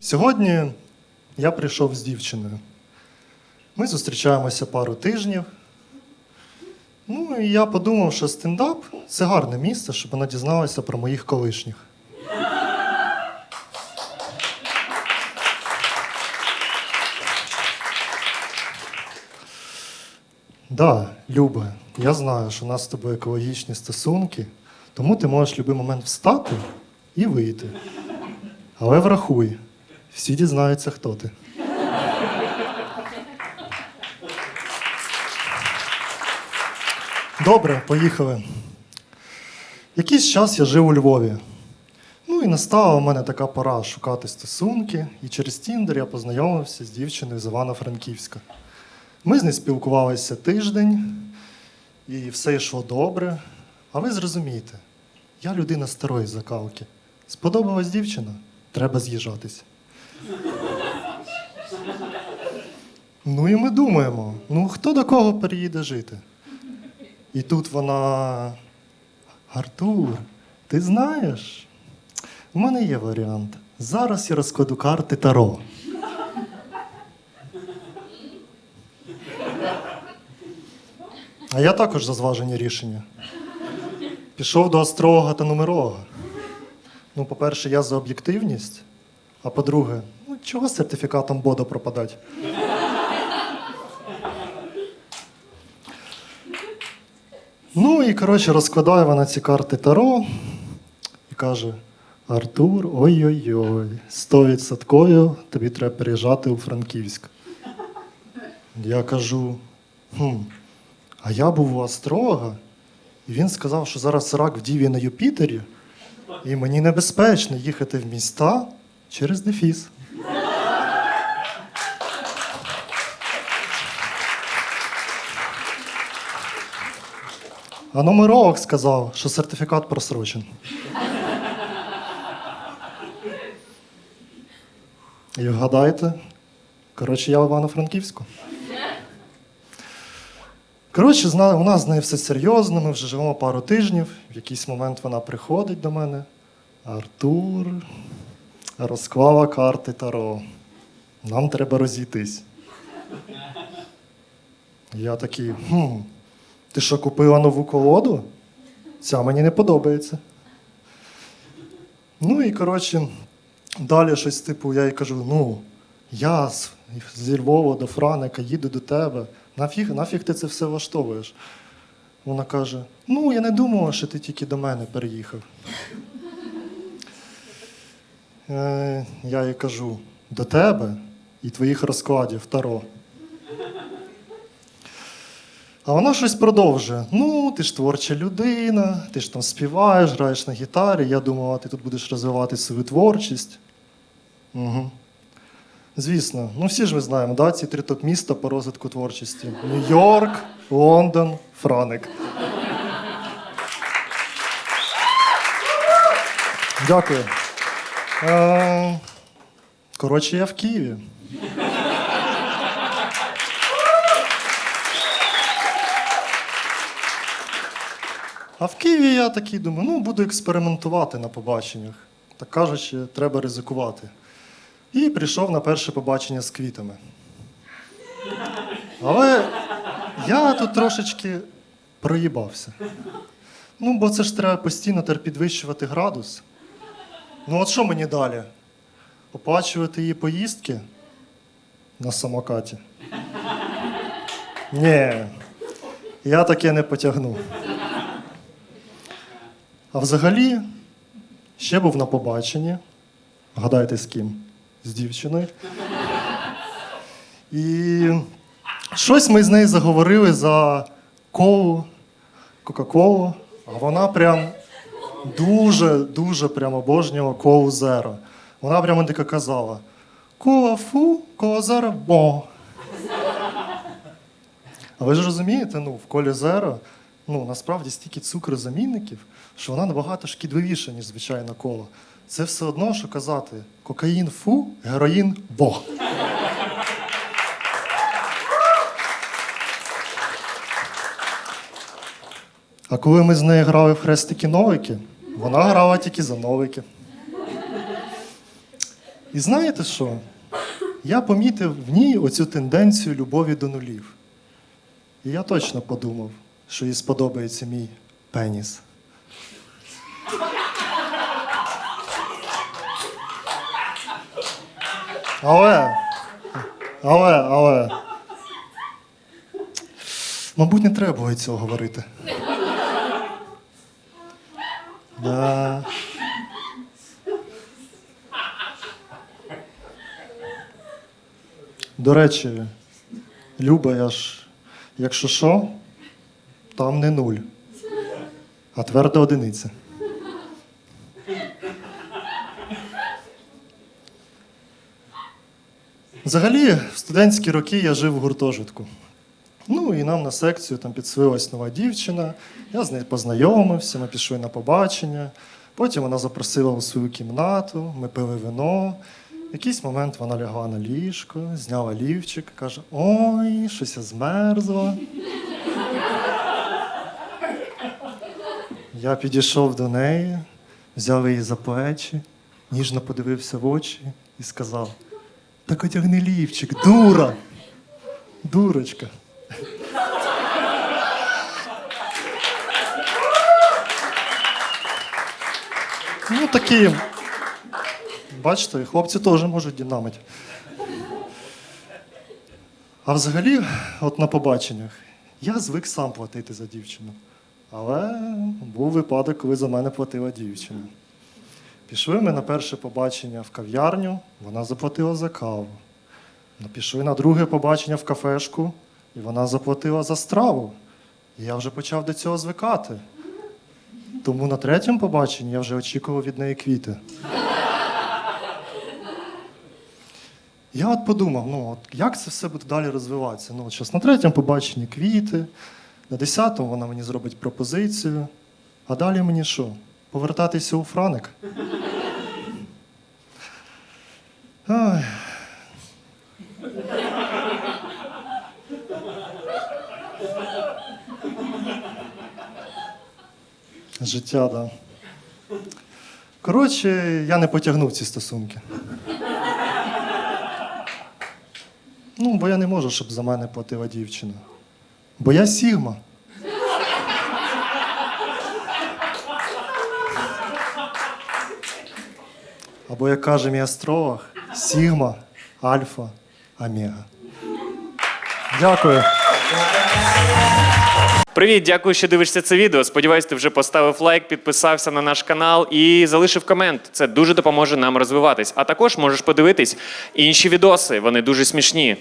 Сьогодні я прийшов з дівчиною. Ми зустрічаємося пару тижнів. Ну і я подумав, що стендап це гарне місце, щоб вона дізналася про моїх колишніх. Да, Люба, я знаю, що у нас з тобою екологічні стосунки, тому ти можеш в будь-який момент встати і вийти. Але врахуй, всі дізнаються, хто ти. Добре, поїхали. Якийсь час я жив у Львові. Ну і настала у мене така пора шукати стосунки, і через Тіндер я познайомився з дівчиною з Івано-Франківська. Ми з нею спілкувалися тиждень, і все йшло добре. А ви зрозумієте, я людина старої закалки. Сподобалась дівчина, треба з'їжджатись. Ну і ми думаємо: ну хто до кого переїде жити? І тут вона. Артур, ти знаєш? У мене є варіант. Зараз я розкладу карти Таро. А я також за зважені рішення. Пішов до астролога та нумеролога. Ну, по-перше, я за об'єктивність, а по-друге, чого з сертифікатом Бода пропадати? Ну і коротше розкладає вона ці карти Таро і каже: Артур, ой-ой-ой, стовідсотково тобі треба переїжджати у Франківськ. Я кажу: хм, а я був у астролога, і він сказав, що зараз рак в Діві на Юпітері, і мені небезпечно їхати в міста через Дефіс. А нумеролог сказав, що сертифікат просрочен. І вгадайте, коротше, я в Івано-Франківську. Коротше, у нас з нею все серйозно, ми вже живемо пару тижнів. В якийсь момент вона приходить до мене. Артур розклала карти Таро. Нам треба розійтись. Я такий, хм, ти що, купила нову колоду? Ця мені не подобається. Ну і коротше, далі щось типу, я їй кажу: ну, я зі Львова до Франика їду до тебе. Нафіг, нафіг ти це все влаштовуєш? Вона каже: ну, я не думала, що ти тільки до мене переїхав. Е, я їй кажу: до тебе і твоїх розкладів Таро. А вона щось продовжує. Ну, ти ж творча людина, ти ж там співаєш, граєш на гітарі. Я думала, ти тут будеш розвивати свою творчість. Угу. Звісно, ну всі ж ми знаємо, да, ці три топ-міста по розвитку творчості: Нью-Йорк, Лондон, Франик. Дякую. Е, коротше, я в Києві. А в Києві я такий думаю, ну буду експериментувати на побаченнях. Так кажучи, треба ризикувати. І прийшов на перше побачення з квітами. Але я тут трошечки проїбався. Ну, бо це ж треба постійно підвищувати градус. Ну, от що мені далі? Оплачувати її поїздки на самокаті? Ні, я таке не потягну. А взагалі, ще був на побаченні. Гадайте, з ким? З дівчиною. І щось ми з нею заговорили за колу, Кока-Колу, а вона прям дуже-дуже прям обожнювала колу зеро. Вона прямо дико казала: кола фу, кола зеро бо. А ви ж розумієте, ну, в колі зеро ну, насправді стільки цукрозамінників, що вона набагато шкідливіша, ніж звичайна кола. Це все одно, що казати кокаїн фу, героїн бо. А коли ми з нею грали в хрестики новики, вона грала тільки за новики. І знаєте що? Я помітив в ній оцю тенденцію любові до нулів. І я точно подумав, що їй сподобається мій пеніс. Але, але, але. Мабуть, не треба було цього говорити. Да. До речі, Люба, я ж, якщо що, там не нуль, а тверда одиниця. Взагалі, в студентські роки я жив в гуртожитку. Ну і нам на секцію там підсвилась нова дівчина. Я з нею познайомився, ми пішли на побачення. Потім вона запросила у свою кімнату, ми пили вино. В якийсь момент вона лягла на ліжко, зняла лівчик, каже: Ой, щось я змерзла. Я підійшов до неї, взяв її за плечі, ніжно подивився в очі і сказав: Так одягни лівчик, дура! Дурочка. Ну, такі. Бачите, хлопці теж можуть динамити. А взагалі, от на побаченнях, я звик сам платити за дівчину. Але був випадок, коли за мене платила дівчина. Пішли ми на перше побачення в кав'ярню, вона заплатила за каву. Ну, Пішли на друге побачення в кафешку, і вона заплатила за страву. І я вже почав до цього звикати. Тому на третьому побаченні я вже очікував від неї квіти. Я от подумав, ну от як це все буде далі розвиватися? Ну, от зараз на третьому побаченні квіти, на десятому вона мені зробить пропозицію. А далі мені що? Повертатися у Франик? Ой. Життя. Да. Коротше, я не потягнув ці стосунки. Ну, бо я не можу, щоб за мене платила дівчина. Бо я Сігма. Або, як каже мій астролог, Сігма, Альфа, Омега. Дякую. Привіт, дякую, що дивишся це відео. Сподіваюсь, ти вже поставив лайк, підписався на наш канал і залишив комент. Це дуже допоможе нам розвиватись. А також можеш подивитись інші відоси. Вони дуже смішні.